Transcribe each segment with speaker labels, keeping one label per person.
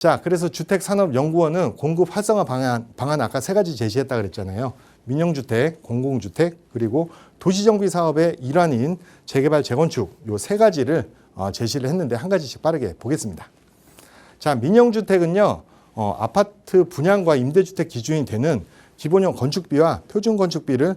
Speaker 1: 자, 그래서 주택산업연구원은 공급 활성화 방안, 방안 아까 세 가지 제시했다 그랬잖아요. 민영주택, 공공주택, 그리고 도시정비 사업의 일환인 재개발, 재건축 요 세 가지를 어, 제시를 했는데 한 가지씩 빠르게 보겠습니다. 자, 민영주택은요, 어, 아파트 분양과 임대주택 기준이 되는 기본형 건축비와 표준 건축비를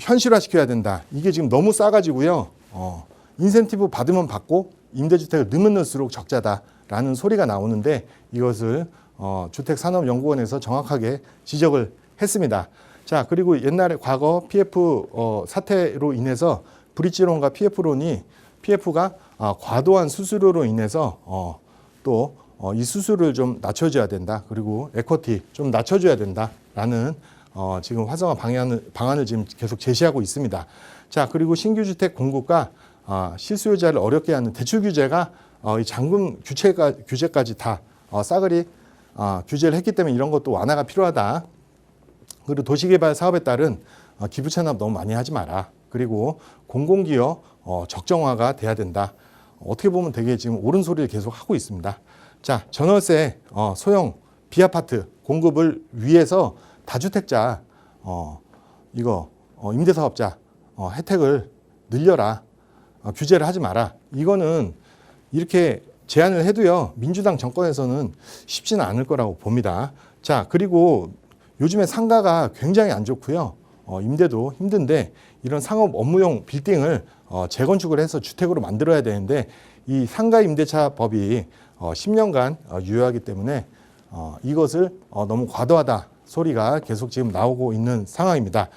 Speaker 1: 현실화시켜야 된다. 이게 지금 너무 싸가지고요. 어, 인센티브 받으면 받고 임대주택을 넣으면 넣을수록 적자다 라는 소리가 나오는데 이것을 어, 주택산업연구원에서 정확하게 지적을 했습니다. 자 그리고 옛날에 과거 PF 어, 사태로 인해서 브릿지론과 PF론이 PF가 아, 과도한 수수료로 인해서 어, 또 어, 이 수수료를 좀 낮춰줘야 된다. 그리고 에쿼티 좀 낮춰줘야 된다라는 어, 지금 활성화 방안을, 방안을 지금 계속 제시하고 있습니다. 자, 그리고 신규 주택 공급과 아, 실수요자를 어렵게 하는 대출 규제가 어, 이 잔금 규제가, 규제까지 다 어, 싸그리 아, 규제를 했기 때문에 이런 것도 완화가 필요하다. 그리고 도시개발 사업에 따른 어, 기부 체납 너무 많이 하지 마라. 그리고 공공기업 어, 적정화가 돼야 된다. 어떻게 보면 되게 지금 옳은 소리를 계속 하고 있습니다. 자, 전월세 어, 소형 비아파트 공급을 위해서 다주택자 어, 이거 어, 임대사업자 어, 혜택을 늘려라. 어, 규제를 하지 마라. 이거는 이렇게 제안을 해도요 민주당 정권에서는 쉽지는 않을 거라고 봅니다. 자 그리고 요즘에 상가가 굉장히 안 좋고요. 어, 임대도 힘든데 이런 상업 업무용 빌딩을 어, 재건축을 해서 주택으로 만들어야 되는데 이 상가 임대차 법이 어, 10년간 어, 유효하기 때문에 어, 이것을 어, 너무 과도하다 소리가 계속 지금 나오고 있는 상황입니다.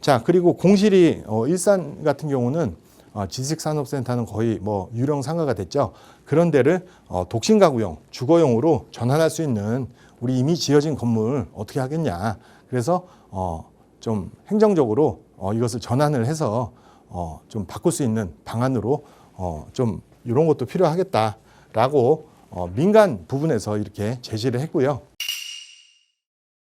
Speaker 1: 자 그리고 공실이 어, 일산 같은 경우는 어, 지식산업센터는 거의 뭐 유령 상가가 됐죠. 그런 데를 어, 독신 가구용, 주거용으로 전환할 수 있는 우리 이미 지어진 건물 어떻게 하겠냐. 그래서 어, 좀 행정적으로 어, 이것을 전환을 해서 어, 좀 바꿀 수 있는 방안으로 어, 좀 이런 것도 필요하겠다라고 어, 민간 부분에서 이렇게 제시를 했고요.